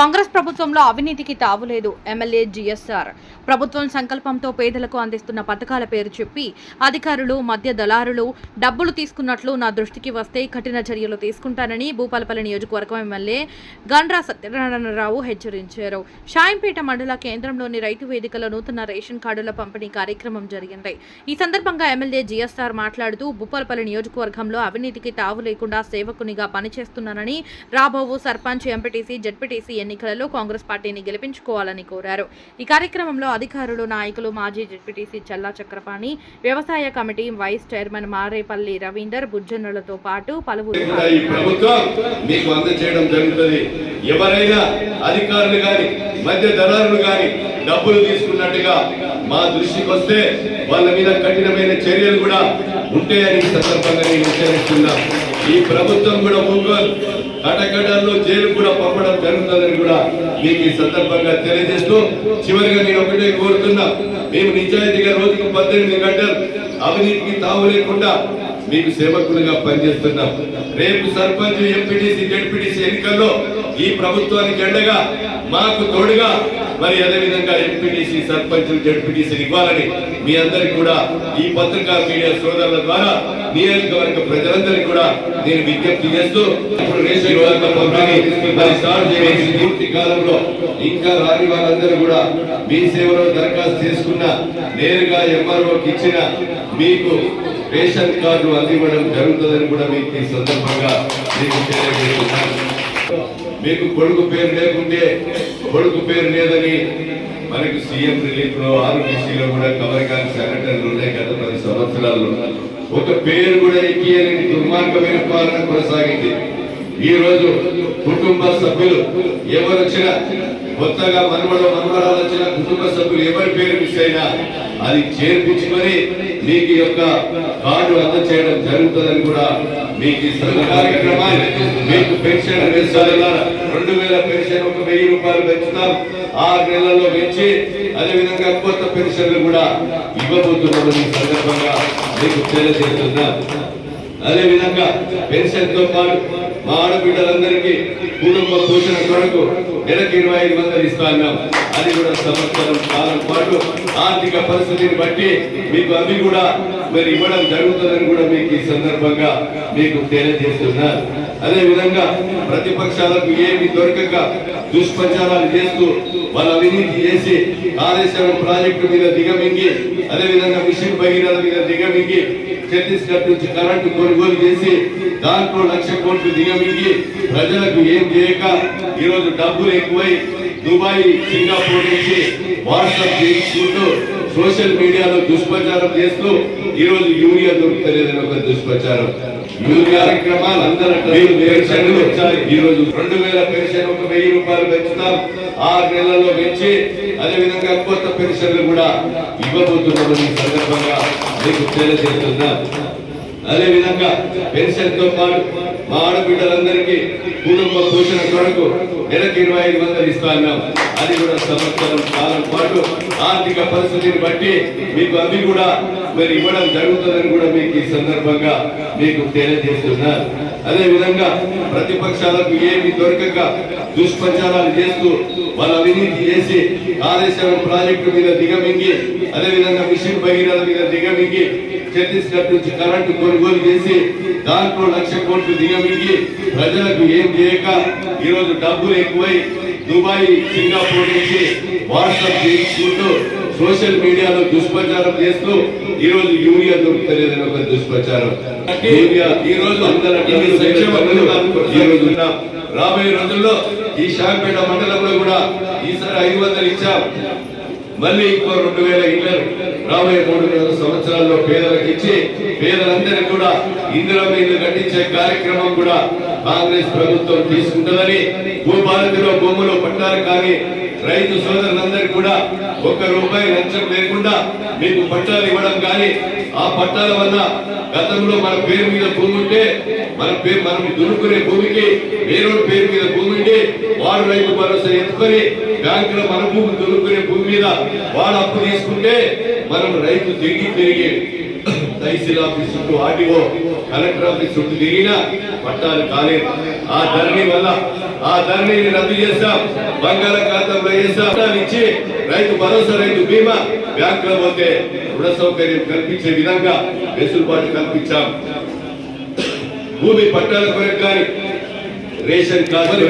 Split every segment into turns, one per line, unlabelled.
కాంగ్రెస్ ప్రభుత్వంలో అవినీతికి తావులేదు MLA GSR ప్రభుత్వం సంకల్పంతో పేదలకు అందిస్తున్న పథకాల పేరు చెప్పి అధికారులు మధ్య దళారులు డబ్బులు తీసుకున్నట్లు నా దృష్టికి వస్తే కఠిన చర్యలు తీసుకుంటానని భూపాలపల్లి నియోజకవర్గం ఎమ్మెల్యే గండ్రా సత్యనారాయణరావు హెచ్చరించారు. షాయంపేట మండల కేంద్రంలోని రైతు వేదికలో నూతన రేషన్ కార్డుల పంపిణీ కార్యక్రమం జరిగింది. ఈ సందర్భంగా ఎమ్మెల్యే జిఎస్ఆర్ మాట్లాడుతూ భూపాలపల్లి నియోజకవర్గంలో అవినీతికి తావు లేకుండా సేవకునిగా పనిచేస్తున్నానని రాబోవు సర్పంచ్ ఎంపీటీసీ జడ్పీటీసీ ఎన్నికలలో కాంగ్రెస్ పార్టీని గెలిపించుకోవాలని కోరారు. ఈ కార్యక్రమంలో అధికారులు నాయకులు మాజీ జడ్పీటీసీ చల్లా చక్రపాణి వ్యవసాయ committee vice chairman Marepalli Ravinder బుజ్జన్నలతో పాటు పలువురు
ఎవరైనా అధికారులు గాని మధ్య దళారులు గాని డబ్బులు తీసుకున్నట్టుగా మా దృష్టికి వస్తే వాళ్ళ మీద కఠినమైన చర్యలు కూడా ఉంటాయని సందర్భంగా నేను హెచ్చరిస్తున్నా ఈ ప్రభుత్వం కూడా ఒంగోలు కటకడల్లో జైలు కూడా పంపడం జరుగుతుందని కూడా మీకు ఈ సందర్భంగా తెలియజేస్తూ చివరిగా నేను ఒకటే కోరుతున్నా. మేము నిజాయితీగా రోజుకు పద్దెనిమిది గంటలు అవినీతికి తావు లేకుండా మీకు సేవకులుగా పనిచేస్తున్నాం. రేపు సర్పంచ్ ఎంపీటీసీ జడ్పీటీసీ ఎన్నికల్లో ఈ ప్రభుత్వానికి ఎండగా మాకు తోడుగా మరి అదేవిధంగా ఎంపీటీసీ సర్పంచ్ జడ్పీటీసీలు ఇవ్వాలని మీ అందరికి కూడా ఈ పత్రికా మీడియా సోదరుల ద్వారా నియోజకవర్గ ప్రజలందరికీ కూడా నేను విజ్ఞప్తి చేస్తూ ఇప్పుడు రేషన్ పూర్తి కాలంలో ఇంకా రాని వారందరూ కూడా మీ సేవలో దరఖాస్తు చేసుకున్న నేరుగా ఎంఆర్ఓకి ఇచ్చిన మీకు రేషన్ కార్డు అందివ్వడం జరుగుతుందని కూడా మీకు ఈ సందర్భంగా మీకు తెలియజేస్తున్నాను. మీకు కొడుకు పేరు లేకుంటే కొడుకు పేరు లేదని మనకి సీఎం రిలీఫ్లో ఆర్బీసీలో కూడా కవర్ కాని సంఘటనలు ఉన్నాయి గత పది సంవత్సరాల్లో. ఒక పేరు కూడా ఎక్కియలేని దుర్మార్గమైన పాలన కొనసాగింది. ఈ రోజు కుటుంబ సభ్యులు ఎవరు వచ్చినా కొత్తగా మనమడ మనవరాలు వచ్చిన కుటుంబ సభ్యులు ఎవరి పేరు మిస్ అయినా అది చేర్పించుకొని మీకు యొక్క కార్డు అందచేయడం జరుగుతుందని కూడా మీకు కార్యక్రమాన్ని మీకు పెన్షన్ పెంచాలి రెండు వేల పెన్షన్ ఒక వెయ్యి రూపాయలు పెంచుతాం ఆరు నెలల్లో పెంచి అదే విధంగా కొత్త పెన్షన్లు కూడా ఇవ్వబోతున్నామని ఈ సందర్భంగా మీకు తెలియజేస్తున్నా. అదే విధంగా పెన్షన్తో పాటు మా ఆడబిడ్డలందరికీ కుటుంబ పోషణ కొరకు నెలకు ఇరవై ఐదు వందలు ఇస్తున్నాం అది కూడా సంవత్సరం కాలం పాటు ఆర్థిక పరిస్థితిని బట్టి మీకు అవి కూడా మరి ఇవ్వడం జరుగుతుందని కూడా మీకు ఈ సందర్భంగా మీకు తెలియజేస్తున్నారు. అదే విధంగా ప్రతిపక్షాలకు ఏమి దొరకక దుష్ప్రచారాలు చేస్తూ వాళ్ళ అవినీతి చేసి కాళేశ్వరం ప్రాజెక్టు మీద దిగమింగి అదే విధంగా మిషన్ భగీరథ మీద దిగమింగి ఛత్తీస్గఢ్ నుంచి కరెంటు కొనుగోలు చేసి దాంట్లో లక్ష కోట్లు దిగమింగి ప్రజలకు ఏం చేయక ఈరోజు డబ్బులు ఎక్కువై దుబాయ్ సింగపూర్ నుంచి వాట్సాప్ చేసుకుంటూ సోషల్ మీడియాలో దుష్ప్రచారం చేస్తూ ఈ రోజు యూరియా దొరుకుతలేదని ఒక దుష్ప్రచారం. యూరియా కార్యక్రమాలు అందరూ పెన్షన్లు ఈ రోజు రెండు వేల పెన్షన్ ఒక వెయ్యి రూపాయలు పెంచుతాం. ఆరు నెలల్లో పెంచి అదే విధంగా కొత్త పెన్షన్లు కూడా ఇవ్వబోతున్నామని ఈ సందర్భంగా మీకు తెలియజేస్తున్నా. అదే విధంగా పెన్షన్తో పాటు మా ఆడబిడ్డలందరికీ కుటుంబ పోషణ కొరకు నెలకు ఇరవై ఐదు వందలు ఇస్తున్నాం అది కూడా సంవత్సరం కాలం పాటు ఆర్థిక పరిస్థితిని బట్టి మీకు అవి కూడా మరి ఇవ్వడం జరుగుతుందని కూడా మీకు ఈ సందర్భంగా మీకు తెలియజేస్తున్నారు. అదే విధంగా ప్రతిపక్షాలకు ఏమి దొరకక దుష్ప్రచారాలు చేస్తూ వాళ్ళ అవినీతి చేసి కాళేశ్వరం ప్రాజెక్టు మీద దిగమింగి అదే విధంగా మిషన్ భగీరథ మీద దిగమింగి ఛత్తీస్గఢ్ నుంచి కరెంటు కొనుగోలు చేసి దాంట్లో లక్ష కోట్లు దిగమింగి ప్రజలకు ఏం చేయక ఈరోజు డబ్బులు ఎక్కువై దుబాయ్ సింగపూర్ నుంచి వాట్సాప్ చేసుకుంటూ సోషల్ మీడియాలో దుష్ప్రచారం చేస్తూ ఈ రోజు యూరియా దొరుకుతలేదని ఒక దుష్ప్రచారం. ఈ రోజు అందరూ ఈ రోజు రాబోయే రోజుల్లో ఈ షాంపేట మండలంలో కూడా ఈసారి ఐదు వందలు ఇచ్చాం. మళ్ళీ ఇంకో రెండు వేల ఇళ్ళు రాబోయే మూడు వేల సంవత్సరాల్లో పేదలకు ఇచ్చి పేదలందరికీ కూడా ఇందిరా ఇల్లు కట్టించే కార్యక్రమం కూడా కాంగ్రెస్ ప్రభుత్వం తీసుకుంటుందని భూభారతిలో భూములు పట్టాలు కానీ రైతు సోదరులందరికీ కూడా ఒక్క రూపాయి లంచం లేకుండా మీకు పట్టాలు ఇవ్వడం కానీ ఆ పట్టాల వల్ల గతంలో మన పేరు మీద భూమి ఉంటే మన పేరు మనం దున్నుకునే భూమికి వేరొక పేరు మీద భూమి ఉంటే వాడు రైతు భరోసా ఎత్తుకొని బ్యాంకులో మన భూమి దున్నుకునే భూమి మీద వాడు అప్పు తీసుకుంటే మనం రైతు తిరిగి తిరిగి తహసీల్ ఆఫీస్ చుట్టూ ఆర్డీఓ కలెక్టర్ ఆఫీస్ చుట్టూ తిరిగినా పట్టాలు కాలేదు. ఆ ధరణి వల్ల ఆ ధరణిని రద్దు చేస్తాం. బంగాళాఖాతంలో వేస్తాం ఇచ్చి రైతు భరోసా రైతు బీమా బ్యాంకులో పోతే రుణ సౌకర్యం కల్పించే విధంగా వెసులుబాటు కల్పించాం. భూమి పట్టాల కొరకు కానీ రేషన్ కార్డు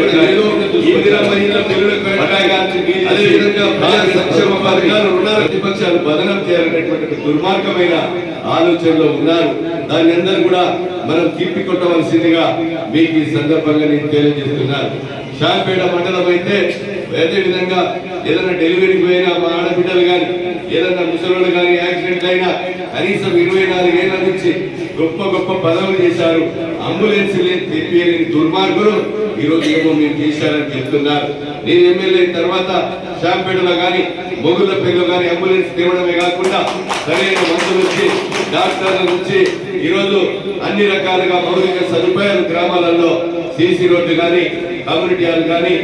ఇందిరా మహిళ పిల్లల కొరకు కానీ, అదేవిధంగా ప్రజా సంక్షేమ పథకాలు రుణాలు ప్రతిపక్షాలు బదనం చేయాలనేటువంటి దుర్మార్గమైన ఆలోచనలో ఉన్నారు. దాని అందరూ కూడా మనం తిప్పి కొట్టవలసిందిగా మీకు ఈ సందర్భంగా నేను తెలియజేస్తున్నాను షాపేట మండలం అయితే అదే విధంగా ఏదైనా డెలివరీకి పోయినా మా ఆడబిడ్డలు కానీ ఏదైనా ముసలి కానీ యాక్సిడెంట్ అయినా కనీసం ఇరవై నాలుగు ఏళ్ళ నుంచి గొప్ప గొప్ప పదవులు చేశారు. అంబులెన్స్ తెప్పియలేని దుర్మార్గులు ఈ రోజు ఏమో మీరు చేశారని చెప్తున్నారు. నేను ఎమ్మెల్యే తర్వాత షాంపేటలో కానీ మొగుళ్ళ పేరు కానీ అంబులెన్స్ తేవడమే కాకుండా సరైన మందులు వచ్చి డాక్టర్ల నుంచి ఈరోజు అన్ని రకాలుగా మౌలిక సదుపాయాలు గ్రామాలలో సిసి రోడ్లు కానీ కమ్యూనిటీ హాల్ కానీ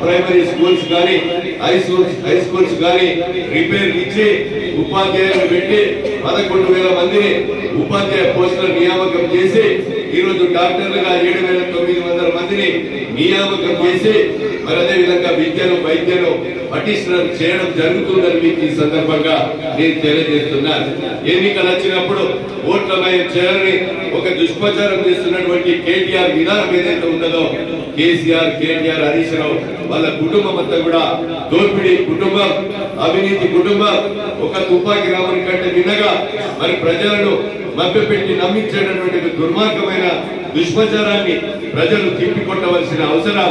ప్రైమరీ స్కూల్స్ కానీ హై స్కూల్స్ హై స్కూల్స్ కానీ రిపేర్ ఇచ్చి ఉపాధ్యాయులు పెట్టి పదకొండు వేల మందిని ఉపాధ్యాయ పోస్టుల నియామకం చేసి ఈరోజు డాక్టర్లుగా ఏడు వేల తొమ్మిది వందల మందిని నియామకం చేసి మరి అదే విధంగా విద్యను వైద్యను పటిష్టం చేయడం జరుగుతుందని మీకు ఈ సందర్భంగా నేను తెలియజేస్తున్నాను ఎన్నికలు వచ్చినప్పుడు ఓట్ల ఓట్లమయ చేయాలని ఒక దుష్ప్రచారం చేస్తున్నటువంటి కేటీఆర్ విధానం ఏదైతే ఉన్నదో కేసీఆర్ కేటీఆర్ హరీష్ రావు వాళ్ళ కుటుంబం అంతా కూడా దోపిడీ కుటుంబం అవినీతి కుటుంబం ఒక తుపాకి రావని కంటే వినగా మరి ప్రజలను మభ్యపెట్టి నమ్మించేటటువంటి దుర్మార్గమైన దుష్ప్రచారాన్ని ప్రజలు తిప్పికొట్టవలసిన అవసరం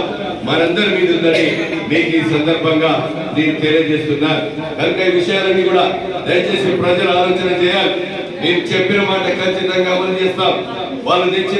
మనందరి మీద ఉందని మీకు ఈ సందర్భంగా నేను తెలియజేస్తున్నాను కనుక ఈ విషయాలన్నీ కూడా దయచేసి ప్రజలు ఆలోచన చేయాలి. నేను చెప్పిన మాట ఖచ్చితంగా అమలు చేస్తాం. వాళ్ళు తెచ్చిన